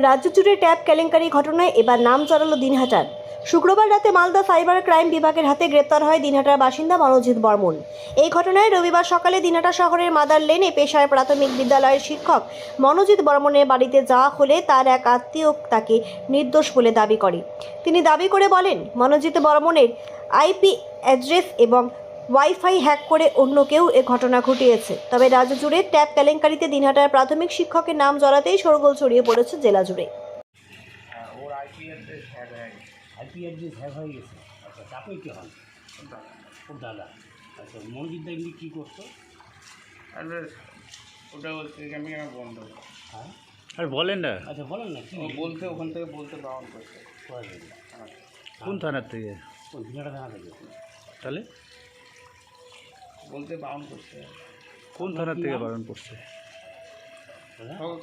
রাজ্য জুড়ে ট্যাব কেলেঙ্কারি ঘটনায় এবার নাম চড়ালো দিনহাটার। শুক্রবার রাতে মালদা সাইবার ক্রাইম বিভাগের হাতে গ্রেপ্তার হয় দিনহাটার বাসিন্দা মনোজিৎ বর্মন। এই ঘটনায় রবিবার সকালে দিনহাটা শহরের মাদার লেনে পেশায় প্রাথমিক বিদ্যালয়ের শিক্ষক মনোজিৎ বর্মনের বাড়িতে যাওয়া হলে তার এক আত্মীয় তাকে নির্দোষ বলে দাবি করে। তিনি দাবি করে বলেন, মনোজিৎ বর্মনের আইপি অ্যাড্রেস এবং ওয়াইফাই হ্যাক করে অন্য কেউ এ ঘটনা ঘটিয়েছে। তবে রাজ্য জুড়ে ট্যাব কেলেঙ্কারিতে দিনহাটার প্রাথমিক শিক্ষকের নাম জড়াতেই সরগোল ছড়িয়ে পড়েছে জেলা জুড়ে। হ্যাঁ, ওর আইপি অ্যাড্রেস হ্যাক হয়ে গেছে। আইপি অ্যাড্রেস হ্যাক হয়ে গেছে? আচ্ছা আচ্ছা কী হন ওর দাদা আচ্ছা মনোজিৎ এমনি কী করতো? অ্যাড্রেস ওটা বলছে ক্যাম্পিং বন্ধ? হ্যাঁ? আর বলেন না। আচ্ছা বলেন না বলতে ওখান থেকে বলতে বারণ করছে। হ্যাঁ কোন থানার থেকে? কোন দিনাটা থানা থেকে। তাহলে? বলতে বারণ করছে। কোন থানার থেকে বারণ করছে?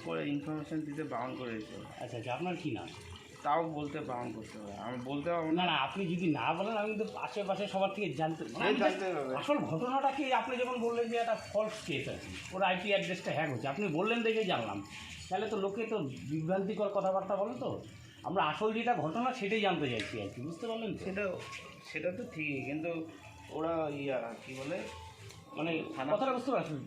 করে ইনফরমেশন দিতে বারণ করে করেছে। আচ্ছা আচ্ছা আপনার কী নাম? তাও বলতে বারণ করতে হবে। আমি বলতে পারব না। না আপনি যদি না বলেন আমি কিন্তু আশেপাশে সবার থেকে জানতে মানে জানতে হবে। আসল ঘটনাটা কি? আপনি যখন বললেন যে একটা ফলস কেস আছে ওর আইপি অ্যাড্রেসটা হ্যাক হচ্ছে আপনি বললেন দেখে জানলাম। তাহলে তো লোকে তো বিভ্রান্তিকর কথাবার্তা বলে তো। আমরা আসল যেটা ঘটনা সেটাই জানতে চাইছি আর কি বুঝতে পারলেন সেটা সেটা তো ঠিকই কিন্তু ওরা ইয়া কি বলে? মানে কথাটা বুঝতে পারছেন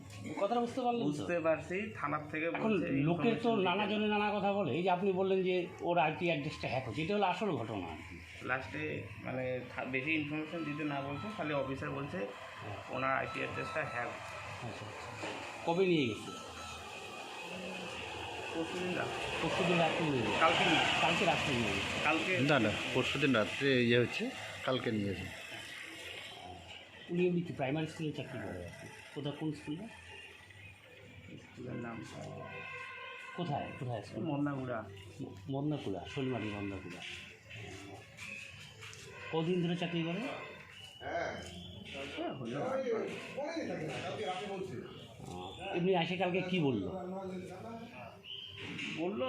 কথাটা বুঝতে পারলেন বুঝতে পারছি থানার থেকে এখন লোকের তো নানা। জনে নানা কথা বলে। এই যে আপনি বললেন যে ওর আইপি অ্যাড্রেসটা হ্যাক হচ্ছে এটা হলো আসল ঘটনা আর কি। লাস্টে মানে থা- বেশি ইনফরমেশন দিতে না বলছে খালি অফিসার বলছে ওনার আইপি অ্যাড্রেসটা হ্যাক আচ্ছা কবে নিয়ে গেছে? পরশুদিন রাত। পরশু দিন রাত্রে কালকে নিয়ে কালকে রাত্রে নিয়ে গেছে? কালকে না না পরশু দিন রাত্রে ইয়ে হচ্ছে কালকে নিয়েছে উনি এমনি কি প্রাইমারি স্কুলে চাকরি করে আর কি। কোথায় কোন স্কুলে স্কুলের নাম কোথায়? কোথায় স্কুল মন্নাগুড়া। মন্দাকুড়া শৈলমারি মন্দাকুড়া কদিন ধরে চাকরি করে? আহ, এমনি আসে কালকে কি বলল? বলল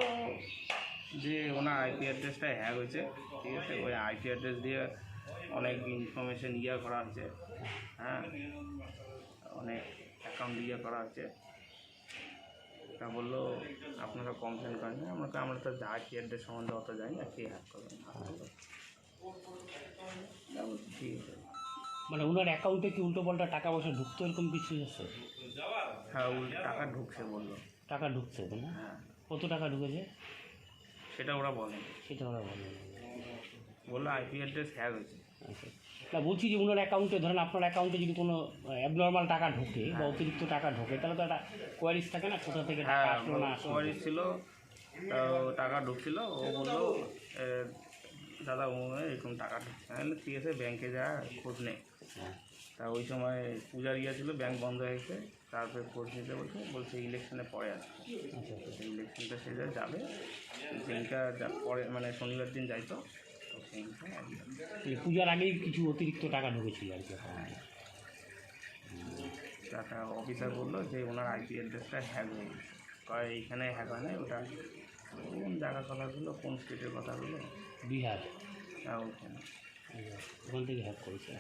যে ওনার আইপি অ্যাড্রেসটা হ্যাক হয়েছে। ঠিক আছে ওই আইপি অ্যাড্রেস দিয়ে অনেক ইনফরমেশন ইয়ে করা হয়েছে হ্যাঁ? অনেক অ্যাকাউন্ট ইয়ে করা হয়েছে তা বলল আপনারা কমপ্লেন করেন আমরা আমরা তো আইপি অ্যাড্রেস সম্বন্ধে অত জানি না কে হ্যাক করবেন ঠিক আছে। মানে ওনার অ্যাকাউন্টে কি উল্টো পাল্টা টাকা পয়সা ঢুকতো এরকম কিছু আছে? হ্যাঁ টাকা ঢুকছে বলল। টাকা ঢুকছে না? হ্যাঁ। কত টাকা ঢুকেছে? সেটা ওরা বলে। সেটা ওরা বলে বলল আইপি অ্যাড্রেস হ্যাক হয়েছে আচ্ছা না বলছি যে ওনার অ্যাকাউন্টে ধরেন আপনার অ্যাকাউন্টে যদি কোনো অ্যাবনর্মাল টাকা ঢোকে বা অতিরিক্ত টাকা ঢোকে তাহলে তো একটা কোয়ারিজ থাকে না কোথা থেকে টাকা হ্যাঁ আসলো না আসলো। কোয়ারি ছিল তো টাকা ঢুকছিল ও বলল দাদা ও এরকম টাকা ঢুকছে ঠিক আছে ব্যাংকে যা খোঁজ নে। হ্যাঁ। তা ওই সময় পূজার ইয়ে ছিল ব্যাংক বন্ধ হয়ে গেছে তারপরে খোঁজ নিতে বলছে বলছে ইলেকশনে পরে আচ্ছা আচ্ছা। ইলেকশনটা সে যা যাবে দিনটা পরে মানে শনিবার দিন যাইতো এই পূজার আগেই কিছু অতিরিক্ত টাকা ঢুকেছিল আর কি একটা টাকা অফিসার বলল যে ওনার আইপি অ্যাড্রেসটা হ্যাক হয়ে গেছে। কয় এইখানে হ্যাক হয় না ওটা কোন জায়গার কথাগুলো কোন স্টেটের কথাগুলো বিহার। হ্যাঁ ওখানে। ওখান থেকে হ্যাক করেছে।